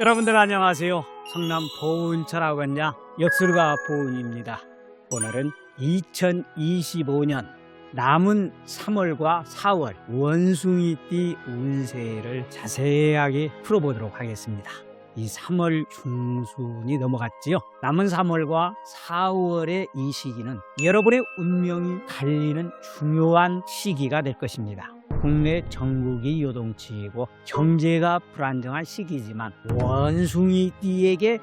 여러분들 안녕하세요. 성남 보은철학원자 역술가 보은입니다. 오늘은 2025년 남은 3월과 4월 원숭이띠 운세를 자세하게 풀어보도록 하겠습니다. 이 3월 중순이 넘어갔지요. 남은 3월과 4월의 이 시기는 여러분의 운명이 갈리는 중요한 시기가 될 것입니다. 국내 전국이 요동치고 경제가 불안정한 시기지만 원숭이 띠에게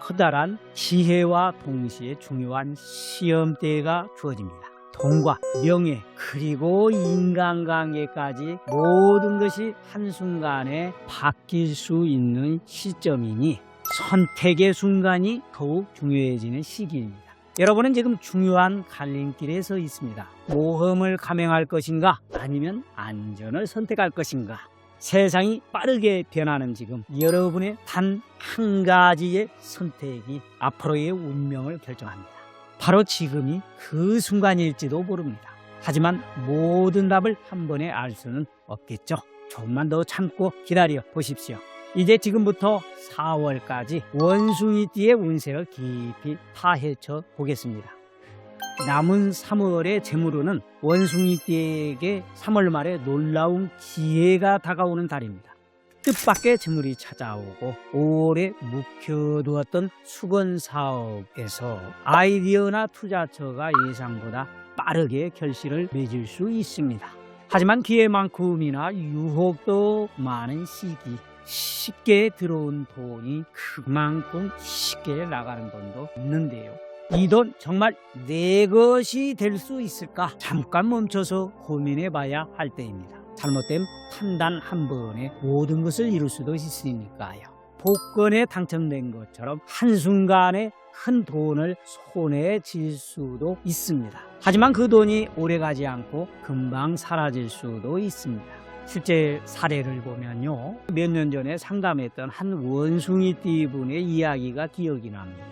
커다란 지혜와 동시에 중요한 시험대가 주어집니다. 돈과 명예 그리고 인간관계까지 모든 것이 한순간에 바뀔 수 있는 시점이니 선택의 순간이 더욱 중요해지는 시기입니다. 여러분은 지금 중요한 갈림길에 서 있습니다. 모험을 감행할 것인가 아니면 안전을 선택할 것인가 세상이 빠르게 변하는 지금 여러분의 단 한 가지의 선택이 앞으로의 운명을 결정합니다. 바로 지금이 그 순간일지도 모릅니다. 하지만 모든 답을 한 번에 알 수는 없겠죠. 조금만 더 참고 기다려 보십시오. 이제 지금부터 4월까지 원숭이띠의 운세를 깊이 파헤쳐 보겠습니다. 남은 3월의 재물운은 원숭이띠에게 3월 말에 놀라운 기회가 다가오는 달입니다. 뜻밖의 재물이 찾아오고 5월에 묵혀두었던 수건 사업에서 아이디어나 투자처가 예상보다 빠르게 결실을 맺을 수 있습니다. 하지만 기회만큼이나 유혹도 많은 시기 쉽게 들어온 돈이 그만큼 쉽게 나가는 돈도 있는데요. 이 돈 정말 내 것이 될 수 있을까? 잠깐 멈춰서 고민해 봐야 할 때입니다. 잘못된 판단 한 번에 모든 것을 이룰 수도 있으니까요. 복권에 당첨된 것처럼 한순간에 큰 돈을 손에 쥘 수도 있습니다. 하지만 그 돈이 오래 가지 않고 금방 사라질 수도 있습니다. 실제 사례를 보면요. 몇 년 전에 상담했던 한 원숭이 띠 분의 이야기가 기억이 납니다.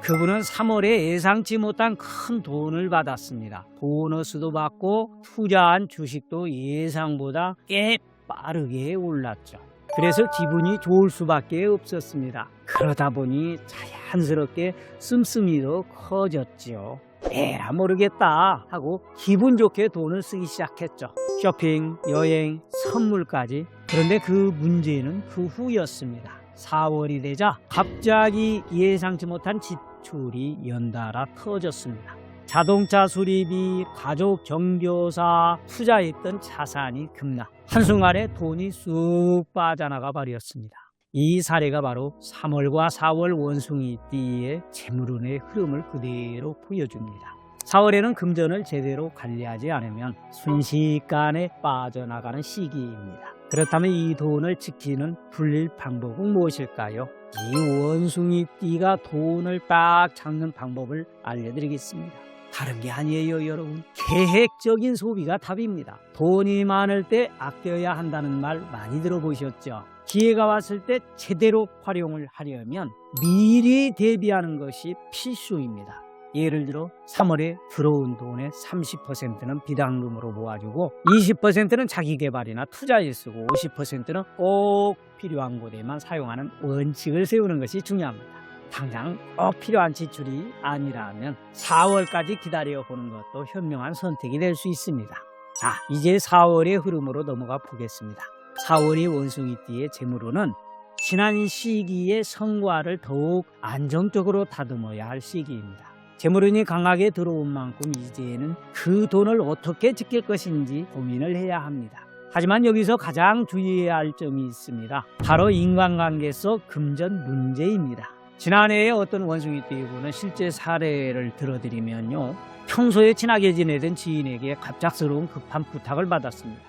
그분은 3월에 예상치 못한 큰 돈을 받았습니다. 보너스도 받고 투자한 주식도 예상보다 꽤 빠르게 올랐죠. 그래서 기분이 좋을 수밖에 없었습니다. 그러다 보니 자연스럽게 씀씀이도 커졌지요. 에라 모르겠다 하고 기분 좋게 돈을 쓰기 시작했죠. 쇼핑, 여행, 선물까지. 그런데 그 문제는 그 후였습니다. 4월이 되자 갑자기 예상치 못한 지출이 연달아 터졌습니다. 자동차 수리비, 가족 정교사, 투자했던 자산이 급락. 한순간에 돈이 쑥 빠져나가 버렸습니다. 이 사례가 바로 3월과 4월 원숭이띠의 재물운의 흐름을 그대로 보여줍니다. 4월에는 금전을 제대로 관리하지 않으면 순식간에 빠져나가는 시기입니다. 그렇다면 이 돈을 지키는 불릴 방법은 무엇일까요? 이 원숭이 띠가 돈을 빡 잡는 방법을 알려드리겠습니다. 다른 게 아니에요, 여러분. 계획적인 소비가 답입니다. 돈이 많을 때 아껴야 한다는 말 많이 들어보셨죠? 기회가 왔을 때 제대로 활용을 하려면 미리 대비하는 것이 필수입니다. 예를 들어 3월에 들어온 돈의 30%는 비당금으로 모아주고 20%는 자기 개발이나 투자에 쓰고 50%는 꼭 필요한 곳에만 사용하는 원칙을 세우는 것이 중요합니다. 당장 꼭 필요한 지출이 아니라면 4월까지 기다려 보는 것도 현명한 선택이 될 수 있습니다. 자, 이제 4월의 흐름으로 넘어가 보겠습니다. 4월이 원숭이띠의 재물로는 지난 시기의 성과를 더욱 안정적으로 다듬어야 할 시기입니다. 재물운이 강하게 들어온 만큼 이제는 그 돈을 어떻게 지킬 것인지 고민을 해야 합니다. 하지만 여기서 가장 주의해야 할 점이 있습니다. 바로 인간관계 속 금전 문제입니다. 지난해에 어떤 원숭이띠분은 실제 사례를 들어드리면요. 평소에 친하게 지내던 지인에게 갑작스러운 급한 부탁을 받았습니다.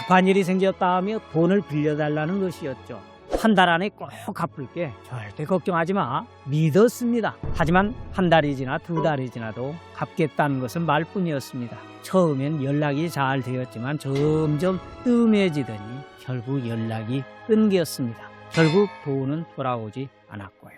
급한 일이 생겼다며 돈을 빌려달라는 것이었죠. 한 달 안에 꼭 갚을게. 절대 걱정하지 마. 믿었습니다. 하지만 한 달이 지나 두 달이 지나도 갚겠다는 것은 말뿐이었습니다. 처음엔 연락이 잘 되었지만 점점 뜸해지더니 결국 연락이 끊겼습니다. 결국 돈은 돌아오지 않았고요.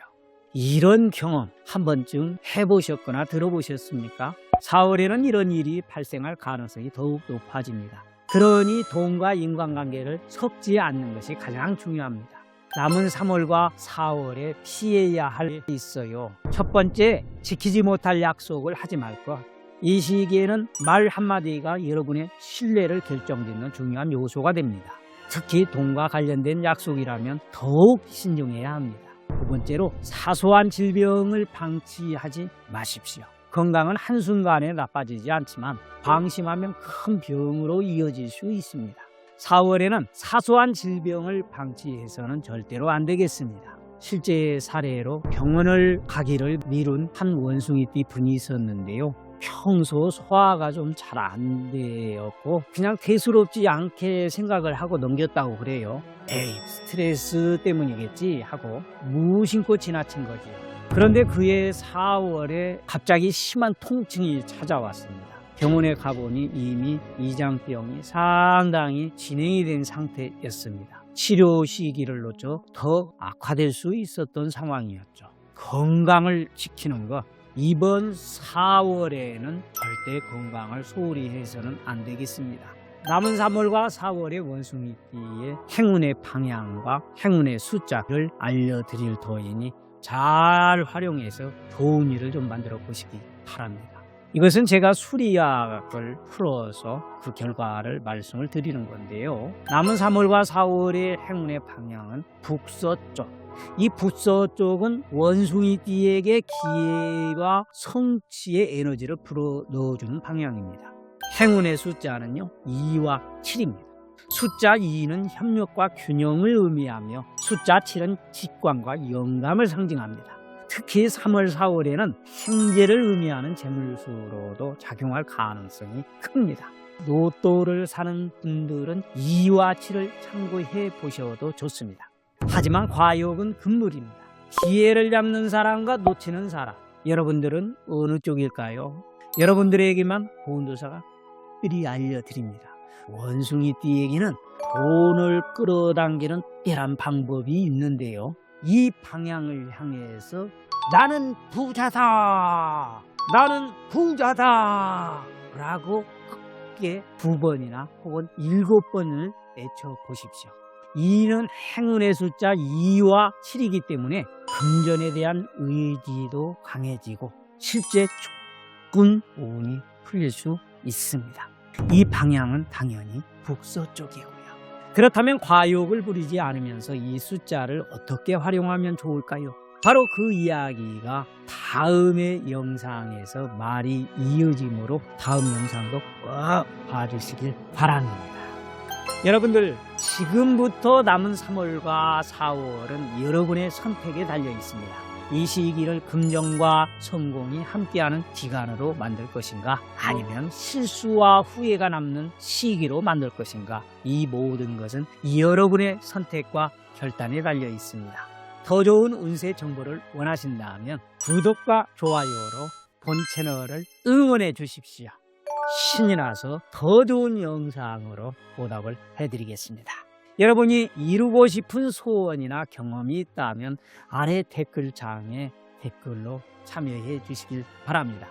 이런 경험 한 번쯤 해보셨거나 들어보셨습니까? 4월에는 이런 일이 발생할 가능성이 더욱 높아집니다. 그러니 돈과 인간관계를 섞지 않는 것이 가장 중요합니다. 남은 3월과 4월에 피해야 할 게 있어요. 첫 번째, 지키지 못할 약속을 하지 말 것. 이 시기에는 말 한마디가 여러분의 신뢰를 결정짓는 중요한 요소가 됩니다. 특히 돈과 관련된 약속이라면 더욱 신중해야 합니다. 두 번째로 사소한 질병을 방치하지 마십시오. 건강은 한순간에 나빠지지 않지만 방심하면 큰 병으로 이어질 수 있습니다. 4월에는 사소한 질병을 방치해서는 절대로 안 되겠습니다. 실제 사례로 병원을 가기를 미룬 한 원숭이띠 분이 있었는데요. 평소 소화가 좀 잘 안 되었고 그냥 대수롭지 않게 생각을 하고 넘겼다고 그래요. 에이 스트레스 때문이겠지 하고 무심코 지나친 거지요. 그런데 그해 4월에 갑자기 심한 통증이 찾아왔습니다. 병원에 가보니 이미 이장병이 상당히 진행이 된 상태였습니다. 치료 시기를 놓쳐 더 악화될 수 있었던 상황이었죠. 건강을 지키는 것 이번 4월에는 절대 건강을 소홀히 해서는 안 되겠습니다. 남은 3월과 4월의 원숭이띠의 행운의 방향과 행운의 숫자를 알려드릴 터이니 잘 활용해서 좋은 일을 좀 만들어 보시기 바랍니다. 이것은 제가 수리학을 풀어서 그 결과를 말씀을 드리는 건데요. 남은 3월과 4월의 행운의 방향은 북서쪽. 이 북서쪽은 원숭이띠에게 기회와 성취의 에너지를 불어 넣어주는 방향입니다. 행운의 숫자는요, 2와 7입니다. 숫자 2는 협력과 균형을 의미하며 숫자 7은 직관과 영감을 상징합니다. 특히 3월, 4월에는 행재를 의미하는 재물수로도 작용할 가능성이 큽니다. 로또를 사는 분들은 2와 7을 참고해 보셔도 좋습니다. 하지만 과욕은 금물입니다. 기회를 잡는 사람과 놓치는 사람. 여러분들은 어느 쪽일까요? 여러분들에게만 보온도사가 미리 알려드립니다. 원숭이띠에게는 돈을 끌어당기는 특별한 방법이 있는데요. 이 방향을 향해서 나는 부자다! 나는 부자다! 라고 크게 두 번이나 혹은 일곱 번을 외쳐보십시오. 2는 행운의 숫자 2와 7이기 때문에 금전에 대한 의지도 강해지고 실제 조금 운이 풀릴 수 있습니다. 이 방향은 당연히 북서쪽이고요. 그렇다면 과욕을 부리지 않으면서 이 숫자를 어떻게 활용하면 좋을까요? 바로 그 이야기가 다음의 영상에서 말이 이어지므로 다음 영상도 꼭 봐주시길 바랍니다. 여러분들 지금부터 남은 3월과 4월은 여러분의 선택에 달려 있습니다. 이 시기를 긍정과 성공이 함께하는 기간으로 만들 것인가 아니면 실수와 후회가 남는 시기로 만들 것인가 이 모든 것은 여러분의 선택과 결단에 달려 있습니다. 더 좋은 운세 정보를 원하신다면 구독과 좋아요로 본 채널을 응원해 주십시오. 신이 나서 더 좋은 영상으로 보답을 해드리겠습니다. 여러분이 이루고 싶은 소원이나 경험이 있다면 아래 댓글창에 댓글로 참여해 주시길 바랍니다.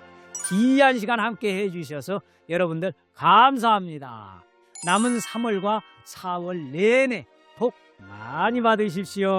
귀한 시간 함께 해 주셔서 여러분들 감사합니다. 남은 3월과 4월 내내 복 많이 받으십시오.